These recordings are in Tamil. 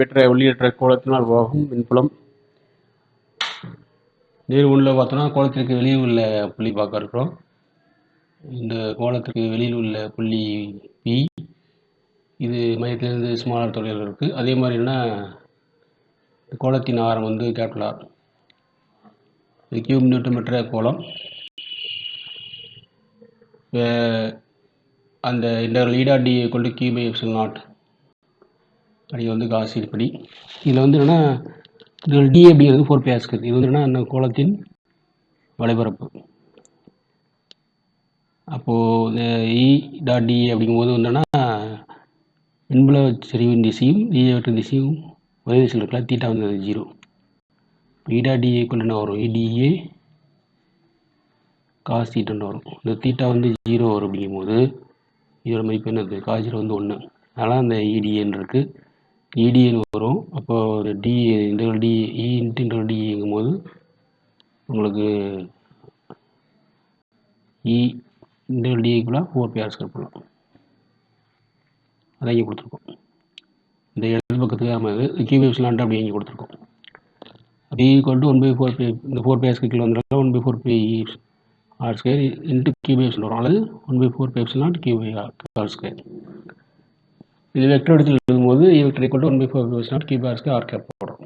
பெற்ற ஒளியற்ற கோலத்தினால் உருவாகும் மின்புலம். நீர் உள்ள பார்த்தோன்னா கோலத்திற்கு வெளியே உள்ள புள்ளி பார்க்க இருக்கிறோம். இந்த கோலத்திற்கு வெளியில் உள்ள புள்ளி பி இது மையத்திலிருந்து ஸ்மாலர் தொழில் இருக்குது அதே மாதிரி என்ன? கோலத்தின் ஆரம் வந்து கேபிட்டல் ஆர் இது கியூப் நியூட்டன் பெற்ற கோலம். அந்த இன்டர்வல் ஈடா டி கொண்டு கியூபை எப்சில் நாட் அப்படியே வந்து காசி படி இதில் வந்து என்னென்னா இதில் டி அப்படிங்கிறது ஃபோர் பேஸ்க்கு இது வந்து என்னென்னா அந்த கோலத்தின் வலைபரப்பு அப்போது இ டாட் e டி அப்படிங்கும்போது வந்து என்னென்னா பின்புல செறிவின் திசையும் ஈவற்றின் திசையும் ஒரே திசையில் இருக்கலாம். தீட்டா வந்து ஜீரோ ஈடா டிஏ கொண்டு என்ன வரும்? இடிஏ காசு தீட்டான்னு வரும். இந்த தீட்டா வந்து ஜீரோ வரும் அப்படிங்கும்போது இதோட மதிப்பு என்னது? காசு ஜீரோ வந்து ஒன்று அதனால் அந்த இடிஏன்னு இருக்குது இடிஏன்னு வரும். அப்போ ஒரு D interval D E into interval டிங்கும் போது உங்களுக்கு இ இன்டர்வல் டிக்குலாம் ஃபோர் பி ஆர் ஸ்கொயர் பண்ணலாம் அதை இங்கே கொடுத்துருக்கோம். இந்த இடது பக்கத்துக்கு நம்ம கியூபிஎஸ் லாண்ட் அப்படி இங்கே கொடுத்துருக்கோம். P equal to one by four P இந்த ஃபோர் பி ஸ்கொயர் வந்துருக்கா one by four P R square into QBS வரும். அல்லது one by four P naught land QP R square இது வெக்டர் இடத்தில் எழுதும்போது vector equal one by four P naught Q by R cap போடுறோம்.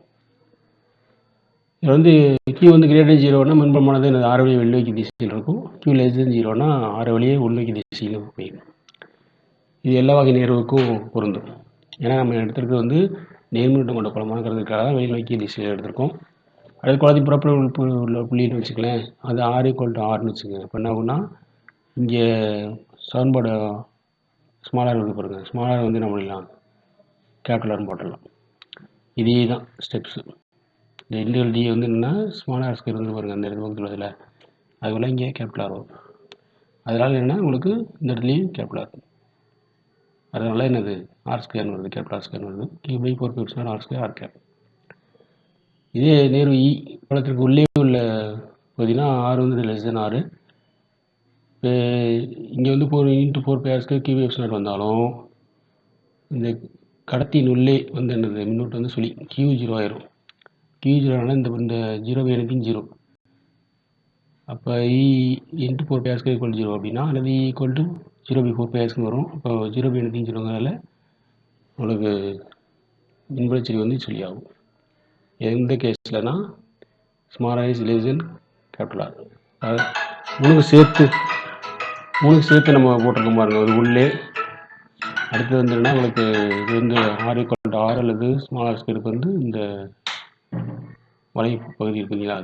இது வந்து கியூ வந்து கிரேட்டர் ஜீரோனா முன்பமானது எனது ஆறு வழியை வெளிநோக்கி திசையில் இருக்கும். கியூ லெஸ் தென் ஜீரோனா ஆறு வழியை உள்நோக்கி திசையில் போயிடும். இது எல்லா வகை நேர்வுக்கும் பொருந்தும். ஏன்னா நம்ம எடுத்துருக்கு வந்து நேர்மின்னூட்டம் கொண்ட குளமாங்கிறதுக்காக தான் வெளி நோக்கிய திசையில் எடுத்திருக்கோம். அது குழந்தை புறப்பட உள்ள உள்ள புள்ளின்னு வச்சுக்கலேன் அது ஆறு ஈக்குவல் டு ஆறுன்னு வச்சுக்கோங்க. இப்போ என்ன ஆகுனா இங்கே சவுன்பாடு ஸ்மாலர் வந்து பாருங்கள் ஸ்மாலர் வந்து என்ன பண்ணிடலாம்? கேபிட்டலர்னு போட்டுடலாம். இதே தான் ஸ்டெப்ஸு இந்த இண்டிகல் டி வந்து என்னென்னா ஸ்மால் ஆர்ஸ்க்கு இருந்து பாருங்கள் அந்த இடத்துல பக்கத்தில் அதில் அதுக்குள்ள இங்கே கேபிட்டலார் வரும் அதனால் என்ன உங்களுக்கு இந்த இடத்துலையும் கேபிட்டலார் அதனால என்னது? ஆர் ஸ்கேன் வருது கேபிட்டல் ஆர் வருது. Q by four by R square R cap இதே நேரு இ படத்திற்கு உள்ளே உள்ள பார்த்தீங்கன்னா ஆறு வந்து லெஸ் தென் ஆறு இப்போ இங்கே வந்து four into four pi r square Q naught வந்தாலும் இந்த கடத்தின் உள்ளே வந்து என்னது? மின்னோட்டம் வந்து சொல்லி. கியூ ஜீரோ ஆயிரும். கியூ ஜீரோனா இந்த இந்த ஜீரோ எனக்கும் ஜீரோ அப்போ E into four by R equal zero அப்படின்னா அல்லது equal to zero by four by வரும். அப்போ ஜீரோ பை எனக்கும் ஜீரோங்கிறதால உங்களுக்கு மின்புலச்செறி வந்து சொல்லி ஆகும் எந்த கேஸ்லனா small is less than capital R அது மூணுக்கு சேர்த்து மூணுக்கு சேர்த்து நம்ம போட்டிருக்கோம் பாருங்கள் அது உள்ளே அடுத்து வந்துன்னா உங்களுக்கு இது வந்து ஆறு கொண்ட ஆறு அல்லது ஸ்மால் ஆர் ஸ்கொயருக்கு வந்து இந்த வலை பகுதி இருக்குதுங்களா